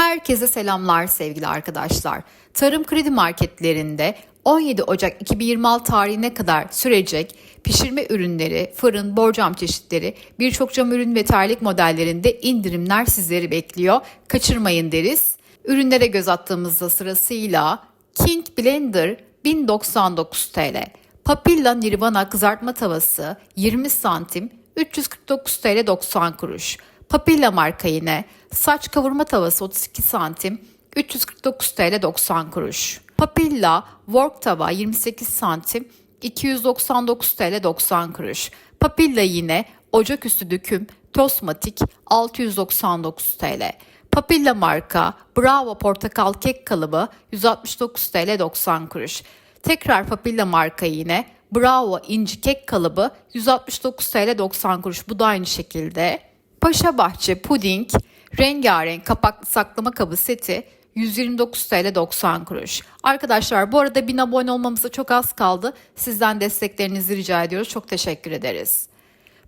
Herkese selamlar sevgili arkadaşlar. Tarım kredi marketlerinde 17 Ocak 2026 tarihine kadar sürecek pişirme ürünleri, fırın, borcam çeşitleri, birçok cam ürün ve terlik modellerinde indirimler sizleri bekliyor. Kaçırmayın deriz. Ürünlere göz attığımızda sırasıyla King Blender 1099 TL, Papilla Nirvana kızartma tavası 20 santim 349 TL 90 kuruş. Papilla marka yine saç kavurma tavası 32 santim 349 TL 90 kuruş. Papilla work tava 28 santim 299 TL 90 kuruş. Papilla yine ocaküstü döküm Tosmatik 699 TL. Papilla marka Bravo portakal kek kalıbı 169 TL 90 kuruş. Tekrar Papilla marka yine Bravo inci kek kalıbı 169 TL 90 kuruş. Bu da aynı şekilde. Paşa Bahçe puding rengarenk kapaklı saklama kabı seti 129 TL 90 kuruş. Arkadaşlar bu arada 1000 abone olmamıza çok az kaldı. Sizden desteklerinizi rica ediyoruz. Çok teşekkür ederiz.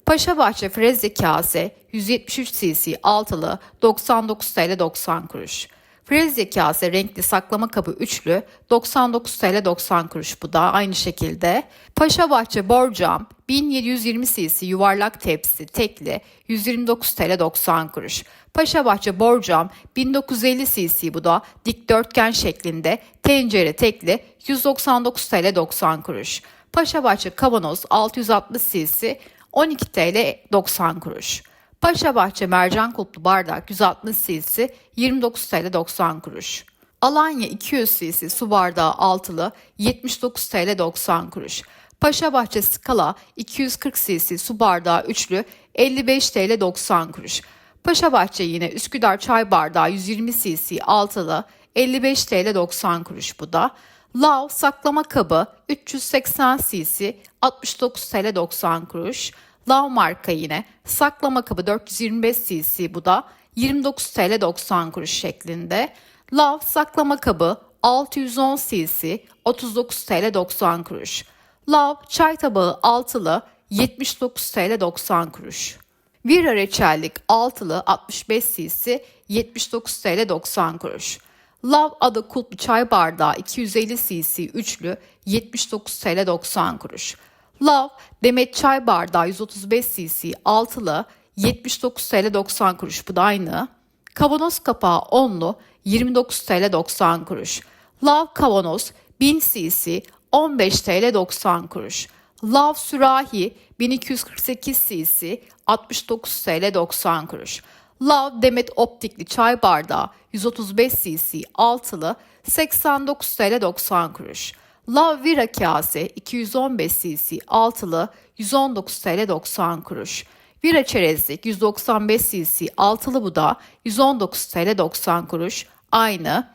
Paşabahçe Frezya kase 173 cc altılı 99 TL 90 kuruş. Frezya kase renkli saklama kabı üçlü 99 TL 90 kuruş bu da aynı şekilde. Paşabahçe borcam 1720 cc yuvarlak tepsi tekli 129 TL 90 kuruş. Paşabahçe borcam 1950 cc bu da dikdörtgen şeklinde tencere tekli 199 TL 90 kuruş. Paşabahçe kavanoz 660 cc 12 TL 90 kuruş. Paşabahçe mercan kulplu bardak 160 cc 29 TL 90 kuruş. Alanya 200 cc su bardağı altılı 79 TL 90 kuruş. Paşabahçe skala 240 cc su bardağı üçlü 55 TL 90 kuruş. Paşabahçe yine Üsküdar çay bardağı 120 cc altılı 55 TL 90 kuruş bu da. Lav saklama kabı 380 cc 69 TL 90 kuruş. Lav marka yine saklama kabı 425 cc bu da 29 TL 90 kuruş şeklinde. Lav saklama kabı 610 cc 39 TL 90 kuruş. Lav çay tabağı altılı 79 TL 90 kuruş. Vira reçellik altılı 65 cc 79 TL 90 kuruş. Lav adı kulplu çay bardağı 250 cc üçlü 79 TL 90 kuruş. Lav demet çay bardağı 135 cc altılı 79 TL 90 kuruş bu da aynı. Kavanoz kapağı onlu 29 TL 90 kuruş. Lav kavanoz 1000 cc 15 TL 90 kuruş. Lav sürahi 1248 cc 69 TL 90 kuruş. Lav Demet optikli çay bardağı 135 cc altılı 89 TL 90 kuruş. Lav Vira kase 215 cc altılı 119 TL 90 kuruş. Vira çerezlik 195 cc altılı bu da 119 TL 90 kuruş. Aynı.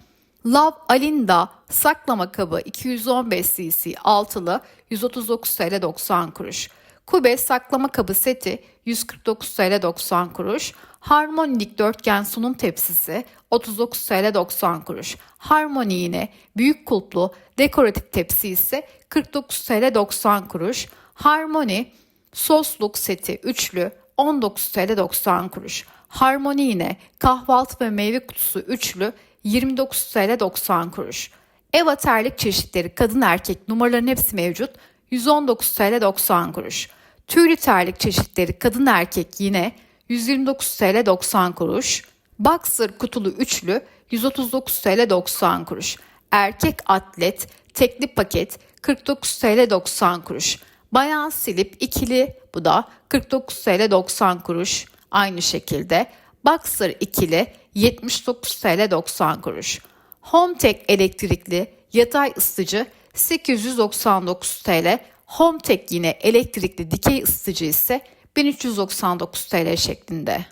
Lav Alinda saklama kabı 215 cc altılı 139 TL 90 kuruş. Kube saklama kabı seti 149 TL 90 kuruş. Harmony dikdörtgen sunum tepsisi 39 TL 90 kuruş. Harmony yine büyük kulplu dekoratif tepsi ise 49 TL 90 kuruş. Harmony sosluk seti üçlü 19 TL 90 kuruş. Harmony yine kahvaltı ve meyve kutusu üçlü 29 TL 90 kuruş. Eva terlik çeşitleri kadın erkek numaraların hepsi mevcut 119 TL 90 kuruş. Tüylü terlik çeşitleri kadın erkek yine 129 TL 90 kuruş. Boxer kutulu üçlü 139 TL 90 kuruş. Erkek atlet tekli paket 49 TL 90 kuruş. Bayan silip ikili bu da 49 TL 90 kuruş. Aynı şekilde Boxer ikili 79 TL 90 kuruş. Hometek elektrikli yatay ısıtıcı 899 TL. Hometek yine elektrikli dikey ısıtıcı ise 1399 TL şeklinde.